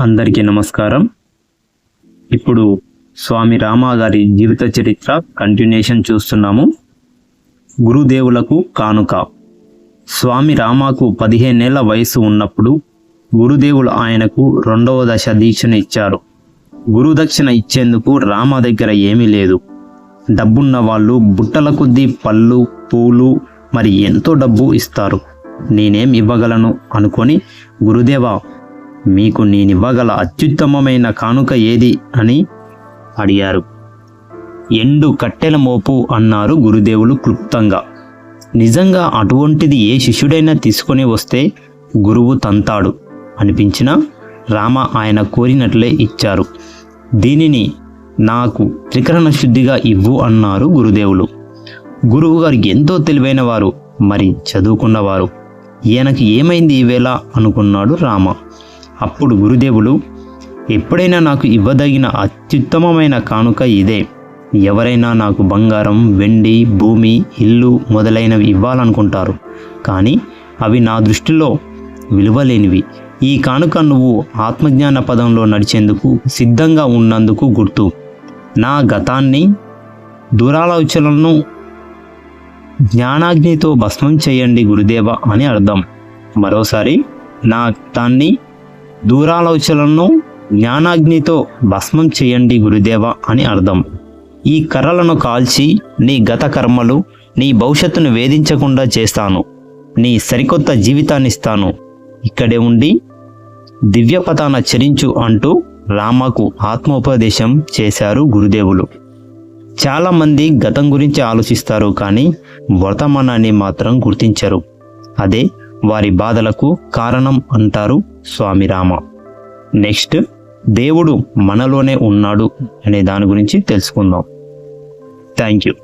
అందరికీ నమస్కారం. ఇప్పుడు స్వామి రామా గారి జీవిత చరిత్ర కంటిన్యూషన్ చూస్తున్నాము. గురుదేవులకు కానుక. స్వామి రామాకు పదిహేనేళ్ళ వయసు ఉన్నప్పుడు గురుదేవులు ఆయనకు రెండవ దశ దీక్షను ఇచ్చారు. గురుదక్షిణ ఇచ్చేందుకు రామ దగ్గర ఏమీ లేదు. డబ్బున్న వాళ్ళు బుట్టల కొద్దీ పళ్ళు పూలు మరి ఎంతో డబ్బు ఇస్తారు. నేనేం ఇవ్వగలను అనుకొని గురుదేవా మీకు నేనివ్వగల అత్యుత్తమమైన కానుక ఏది? అని అడిగారు. ఎండు కట్టెల మోపు అన్నారు గురుదేవులు క్లుప్తంగా. నిజంగా అటువంటిది ఏ శిష్యుడైనా తీసుకొని వస్తే గురువు తంతాడు అనిపించిన రామ ఆయన కోరినట్లే ఇచ్చారు. దీనిని నాకు త్రికరణ శుద్ధిగా ఇవ్వు అన్నారు గురుదేవులు. గురువు గారు ఎంతో తెలివైనవారు మరి చదువుకున్నవారు. ఈయనకి ఏమైంది ఈవేళ అనుకున్నాడు రామ. అప్పుడు గురుదేవులు ఎప్పుడైనా నాకు ఇవ్వదగిన అత్యుత్తమమైన కానుక ఇదే. ఎవరైనా నాకు బంగారం వెండి భూమి ఇల్లు మొదలైనవి ఇవ్వాలనుకుంటారు. కానీ అవి నా దృష్టిలో విలువలేనివి. ఈ కానుక నువ్వు ఆత్మజ్ఞాన పదంలో నడిచేందుకు సిద్ధంగా ఉన్నందుకు గుర్తు. నా గతాన్ని దురాలోచనలను జ్ఞానాగ్నితో భస్మం చేయండి గురుదేవ అని అర్థం. మరోసారి నా గతాన్ని దూరాలోచనలను జ్ఞానాగ్నితో భస్మం చేయండి గురుదేవ అని అర్థం. ఈ కర్రలను కాల్చి నీ గత కర్మలు నీ భవిష్యత్తును వేధించకుండా చేస్తాను. నీ సరికొత్త జీవితాన్ని ఇస్తాను. ఇక్కడే ఉండి దివ్యపథాన చరించు అంటూ రామకు ఆత్మోపదేశం చేశారు గురుదేవులు. చాలామంది గతం గురించి ఆలోచిస్తారు కానీ వర్తమానాన్ని మాత్రం గుర్తించరు. అదే వారి బాధలకు కారణం అంటారు స్వామి రామ. నెక్స్ట్ దేవుడు మనలోనే ఉన్నాడు అనే దాని గురించి తెలుసుకుందాం. Thank you.